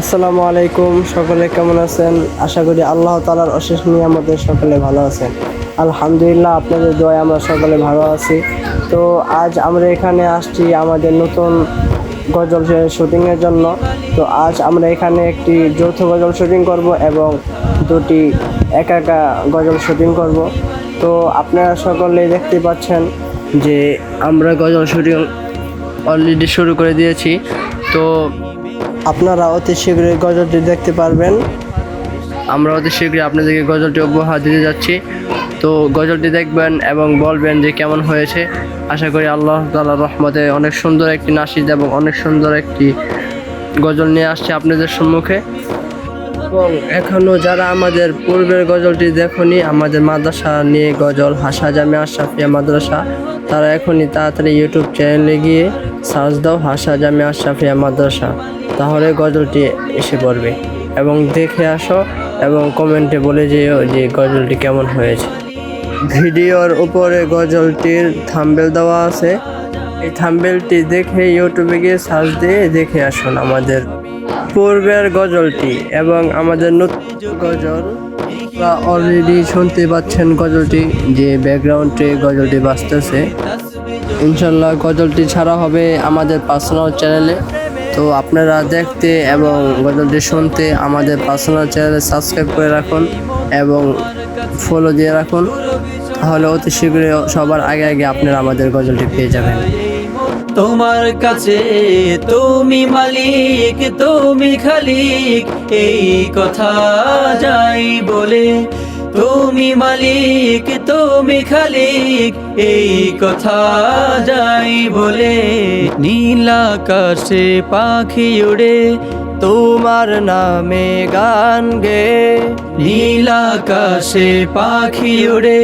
আসসালামু আলাইকুম, সকলে কেমন আছেন? আশা করি আল্লাহ তালার অশেষ নিয়ামতের সকলে ভালো আছেন। আলহামদুলিল্লাহ, আপনাদের দোয়ায় আমরা সকলে ভালো আছি। তো আজ আমরা এখানে আসছি আমাদের নতুন গজল শুটিংয়ের জন্য। তো আজ আমরা এখানে একটি যৌথ গজল শুটিং করব এবং দুটি একা একা গজল শুটিং করব। তো আপনারা সকলে দেখতে পাচ্ছেন যে আমরা গজল শুটিং অলরেডি শুরু করে দিয়েছি। তো আপনারা অতি শীঘ্রই গজলটি দেখতে পারবেন। আমরা অতি শীঘ্রই আপনাদেরকে গজলটি উপহার দিতে যাচ্ছি। তো গজলটি দেখবেন এবং বলবেন যে কেমন হয়েছে। আশা করি আল্লাহ তালার রহমতে অনেক সুন্দর একটি নাসিদ এবং অনেক সুন্দর একটি গজল নিয়ে আসছে আপনাদের সম্মুখে। এবং এখনও যারা আমাদের পূর্বের গজলটি দেখনি, আমাদের মাদ্রাসা নিয়ে গজল হাসা জামিয়া আশরাফিয়া মাদ্রাসা। তারা এখনই তাড়াতাড়ি ইউটিউব চ্যানেলে গিয়ে সার্চ দাও হাসা জামিয়া আশরাফিয়া মাদ্রাসা। তাহলে গজলটি এসে পড়বে। এবং দেখে আসো এবং কমেন্টে বলে যেও যে গজলটি কেমন হয়েছে। ভিডিওর উপরে গজলটির থাম্বেল দেওয়া আছে। এই থাম্বেলটি দেখে ইউটিউবে গিয়ে সার্চ দিয়ে দেখে আসুন আমাদের পূর্বের গজলটি এবং আমাদের নতুন গজল অলরেডি শুনতে পাচ্ছেন গজলটি, যে ব্যাকগ্রাউন্ডে গজলটি বাজতেছে ইনশাল্লাহ গজলটি ছাড়া হবে আমাদের পার্সোনাল চ্যানেলে তো আপনারা দেখতে এবং গজলটি শুনতে আমাদের পার্সোনাল চ্যানেলে সাবস্ক্রাইব করে রাখুন এবং ফলো দিয়ে রাখুন। তাহলে অতি শীঘ্রই সবার আগে আগে আপনারা আমাদের গজলটি পেয়ে যাবেন। তোমার কাছে, তুমি মালিক, তুমি খালিক, এই কথা যাই বলে। তুমি মালিক, তুমি খালিক, এই কথা যাই বলে। নীল আকাশে পাখি উড়ে, তোমার নামে গান গে। নীল আকাশে পাখি উড়ে,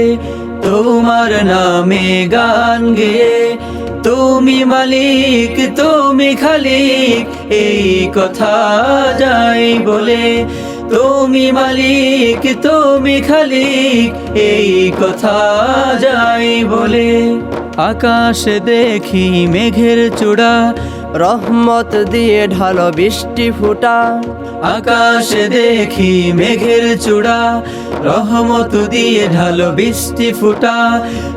তোমার নামে গান গেয়ে তুমি মালিক, তুমি খালিক, এই কথা যাই বলে। তুমি মালিক, তুমি খালিক, এই কথা যাই বলে। আকাশে দেখি মেঘের চূড়া রহমত দিয়ে ঢাল বৃষ্টি ফুটা, আকাশে দেখি মেঘের চূড়া। রহমত দিয়ে ঢাল বৃষ্টি ফুটা,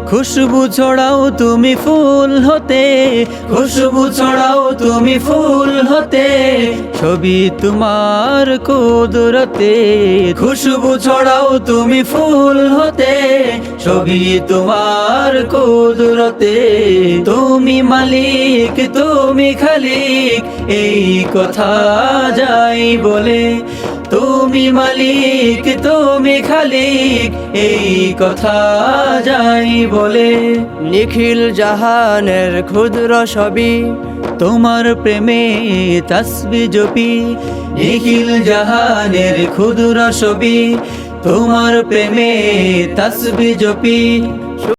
খুশবু ছড়াও তুমি ফুল হতে, খুশবু ছড়াও তুমি ফুল হতে। ছবি তোমার কুদরতে, খুশবু ছড়াও তুমি ফুল হতে। ছবি তোমার কুদরতে। তুমি মালিক তুমি খালিক এই কথা যাই বলে। তুমি মালিক তুমি খালিক এই কথা যাই বলে। নিখিল জাহানের ক্ষুদ্র ছবি। তোমার প্রেমে তসবি জপি। নিখিল জাহানের ক্ষুদ্র ছবি। তোমার প্রেমে তসবি জপি